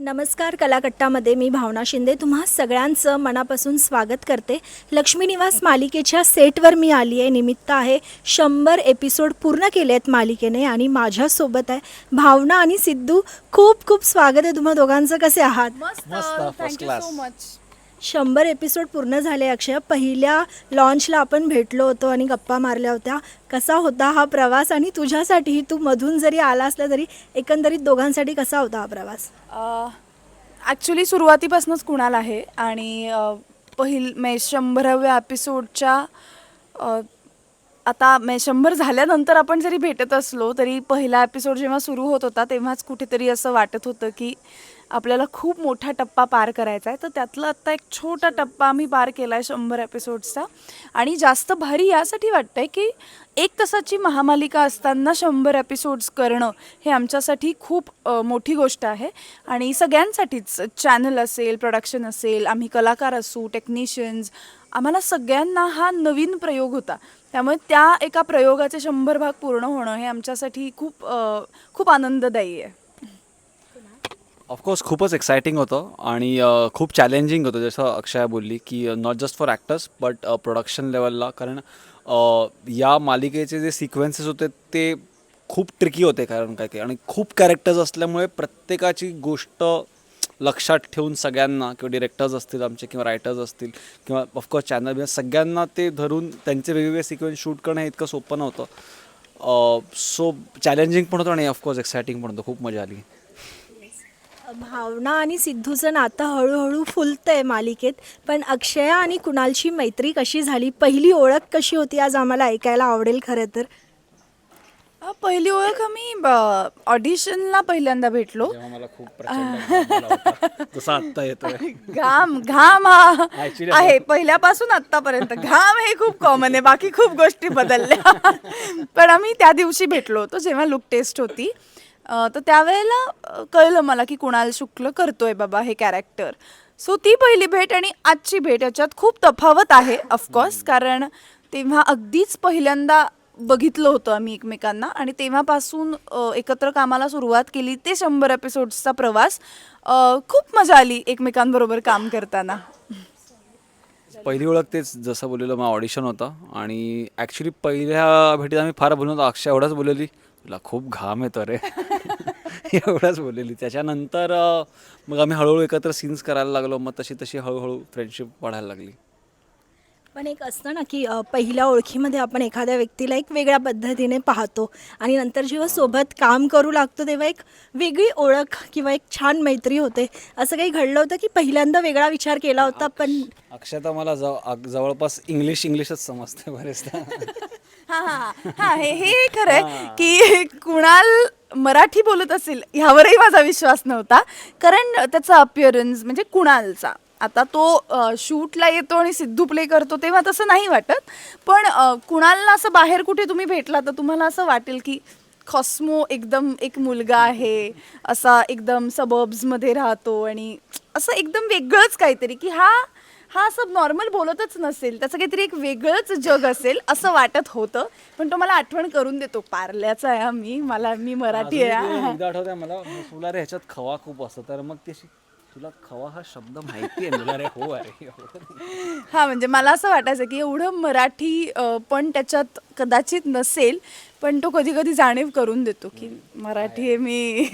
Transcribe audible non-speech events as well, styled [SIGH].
नमस्कार कलाकट्टामध्ये मी भावना शिंदे तुम्हा सगळ्यांचं मनापासून स्वागत करते. लक्ष्मी निवास मालिकेच्या सेटवर मी आली आहे. निमित्त आहे शंभर एपिसोड पूर्ण केले आहेत मालिकेने आणि माझ्यासोबत आहे भावना आणि सिद्धू. खूप खूप स्वागत आहे तुम्हा दोघांचं. कसे आहात? मस्त थँक्यू. सो मच शंभर एपिसोड पूर्ण झाले अक्षय. पहिल्या लॉन्चला आपण भेटलो होतो आणि गप्पा मारल्या होत्या. कसा होता हा प्रवास आणि तुझ्यासाठी तू मधून जरी आला असला तरी एकंदरीत दोघांसाठी कसा होता हा प्रवास? ॲक्च्युली सुरुवातीपासूनच कुणाल आहे आणि पहिल मे शंभराव्या एपिसोडच्या आता मे शंभर झाल्यानंतर आपण जरी भेटत असलो तरी पहिला एपिसोड जेव्हा सुरू होत होता तेव्हाच कुठेतरी असं वाटत होतं की आपल्याला खूप मोठा टप्पा पार करायचा आहे. तर त्यातला आत्ता एक छोटा टप्पा आम्ही पार केला आहे शंभर एपिसोड्सचा आणि जास्त भारी यासाठी वाटतं आहे की एक तासाची महामालिका असताना शंभर एपिसोड्स करणं हे आमच्यासाठी खूप मोठी गोष्ट आहे. आणि सगळ्यांसाठीच चॅनल असेल प्रोडक्शन असेल आम्ही कलाकार असू टेक्निशियन्स आम्हाला सगळ्यांना हा नवीन प्रयोग होता. त्यामुळे त्या एका प्रयोगाचे शंभर भाग पूर्ण होणं हे आमच्यासाठी खूप खूप आनंददायी आहे. ऑफकोर्स खूपच एक्सायटिंग होतं आणि खूप चॅलेंजिंग होतं जसं अक्षय बोलली की not just for actors but production लेवलला कारण या मालिकेचे जे सिक्वेन्सेस होते ते खूप ट्रिकी होते कारण काय काही आणि खूप कॅरेक्टर्स असल्यामुळे प्रत्येकाची गोष्ट लक्षात ठेवून सगळ्यांना किंवा डिरेक्टर्स असतील आमचे किंवा रायटर्स असतील किंवा ऑफकोर्स म्हणजे चॅनल सगळ्यांना ते धरून त्यांचे वेगवेगळे सिक्वेन्स शूट करणं हे इतकं सोपं नव्हतं. सो चॅलेंजिंग पण होतं आणि ऑफकोर्स एक्सायटिंग पण होतं. खूप मजा आली. भावना आणि सिद्धूचं नातं हळूहळू फुलतंय मालिकेत. पण अक्षया आणि कुणालची मैत्री कशी झाली? पहिली ओळख कशी होती? आज आम्हाला ऐकायला आवडेल खरं तर. अ, पहिली ओळख आम्ही ऑडिशनला पहिल्यांदा भेटलो. तेव्हा मला खूप प्रचंड तसा आत्ता येतोय. घाम घाम हा. Actually आहे पहिल्यापासून आतापर्यंत घाम हे खूप कॉमन आहे. बाकी खूप गोष्टी बदलल्या. पण आम्ही त्या दिवशी भेटलो होतो जेव्हा लुक टेस्ट होती. तर त्यावेळेला कळलं मला की कुणाल शुक्ल करतोय बाबा हे कॅरेक्टर सो ती पहिली भेट आणि आजची भेट याच्यात खूप तफावत आहे ऑफकोर्स कारण तेव्हा अगदीच पहिल्यांदा बघितलं होतं आम्ही एकमेकांना आणि तेव्हापासून अ, एकत्र कामाला सुरुवात केली. ते शंभर एपिसोड्सचा प्रवास अ, खूप मजा आली एकमेकांबरोबर काम करताना. पहिली ओळख तेच जसं बोललेलं मग ऑडिशन होतं आणि ॲक्च्युली पहिल्या भेटीत आम्ही फार बोललो होतो अक्षय एवढंच बोललेली तुला खूप घाम येतो रे. [LAUGHS] एवढंच बोललेली. त्याच्यानंतर मग आम्ही हळूहळू एकत्र सीन्स करायला लागलो. मग तशी तशी हळूहळू फ्रेंडशिप वाढायला लागली. पण एक असतं ना की पहिल्या ओळखीमध्ये आपण एखाद्या व्यक्तीला एक वेगळ्या पद्धतीने पाहतो आणि नंतर जेव्हा सोबत काम करू लागतो तेव्हा एक वेगळी ओळख किंवा एक छान मैत्री होते. असं काही घडलं होतं की पहिल्यांदा वेगळा विचार केला होता पण अक्षता मला जव जवळपास इंग्लिश इंग्लिशच समजते बरेचदा. [LAUGHS] हा हा हा. हे हे खरं आहे की कुणाल मराठी बोलत असेल ह्यावरही माझा विश्वास नव्हता. कारण त्याचा अपिअरन्स म्हणजे कुणालचा. आता तो शूटला येतो आणि सिद्धू प्ले करतो तेव्हा तसं नाही वाटत. पण कुणालला असं बाहेर कुठे तुम्ही भेटला तर तुम्हाला असं वाटेल की खॉस्मो एकदम एक मुलगा आहे. असा एकदम सबर्ब्समध्ये राहतो आणि असं एकदम वेगळंच काहीतरी की हा हा असं नॉर्मल बोलतच नसेल. त्याचं काहीतरी एक वेगळंच जग असेल असं वाटत होतं. पण तो मला आठवण करून देतो. पार्ल्याचा आहे हा मी. मला मी मराठी आहे. एकदा मला. तुला रे ह्याच्यात खवा खूप असतो. तर मग ते अशी, तुला खवा हा शब्द माहिती आहे तुला रे हो अरे हा म्हणजे मला असं वाटायचं की एवढं मराठी पण त्याच्यात कदाचित नसेल. पण तो कधी कधी जाणीव करून देतो की मराठी आहे मी.